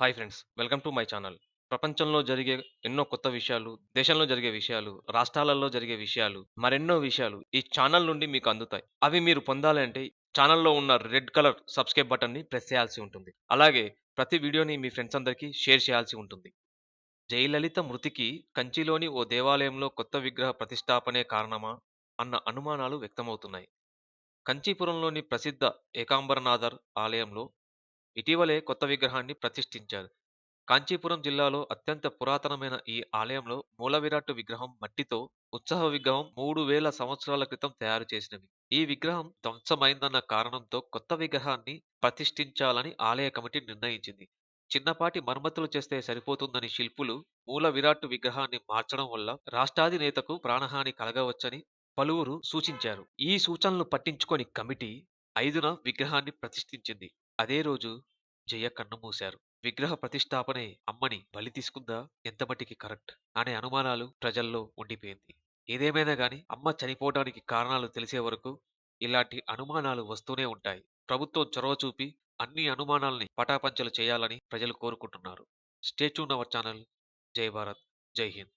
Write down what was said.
Hi friends welcome to my channel. ప్రపంచంలో జరిగే ఎన్నో కొత్త విషయాలు దేశంలో జరిగే విషయాలు రాష్ట్రాలలో జరిగే విషయాలు మరెన్నో విషయాలు ఈ ఛానల్ నుండి మీకు అందుతాయి. అవి మీరు పొందాలంటే ఛానల్లో ఉన్న రెడ్ కలర్ సబ్స్క్రైబ్ బటన్ని ప్రెస్ చేయాల్సి ఉంటుంది. అలాగే ప్రతి వీడియోని మీ ఫ్రెండ్స్ అందరికీ షేర్ చేయాల్సి ఉంటుంది. జయలలిత మృతికి కంచిలోని ఓ దేవాలయంలో కొత్త విగ్రహ ప్రతిష్టాపనే కారణమా అన్న అనుమానాలు వ్యక్తమవుతున్నాయి. కంచీపురంలోని ప్రసిద్ధ ఏకాంబరనాథర్ ఆలయంలో ఇటీవలే కొత్త విగ్రహాన్ని ప్రతిష్ఠించారు. కాంచీపురం జిల్లాలో అత్యంత పురాతనమైన ఈ ఆలయంలో మూలవిరాట్టు విగ్రహం మట్టితో ఉత్సవ విగ్రహం మూడు వేల సంవత్సరాల క్రితం తయారు చేసినవి. ఈ విగ్రహం ధ్వంసమైందన్న కారణంతో కొత్త విగ్రహాన్ని ప్రతిష్ఠించాలని ఆలయ కమిటీ నిర్ణయించింది. చిన్నపాటి మరమ్మతులు చేస్తే సరిపోతుందని శిల్పులు మూల విరాట్టు విగ్రహాన్ని మార్చడం వల్ల రాష్ట్రాధినేతకు ప్రాణహాని కలగవచ్చని పలువురు సూచించారు. ఈ సూచనలు పట్టించుకొని కమిటీ ఐదున విగ్రహాన్ని ప్రతిష్ఠించింది. అదే రోజు జయ కన్నుమూశారు విగ్రహ ప్రతిష్టాపనే అమ్మని బలి తీసుకుందా? ఎంతమటికి కరెక్ట్? అనే అనుమానాలు ప్రజల్లో ఉండిపోయింది. ఏదేమైనా గాని అమ్మ చనిపోవడానికి కారణాలు తెలిసే వరకు ఇలాంటి అనుమానాలు వస్తూనే ఉంటాయి. ప్రభుత్వం చొరవ చూపి అన్ని అనుమానాల్ని పటాపంచలు చేయాలని ప్రజలు కోరుకుంటున్నారు. స్టేచ్యూన్ అవర్ ఛానల్ జై భారత్ జై హింద్.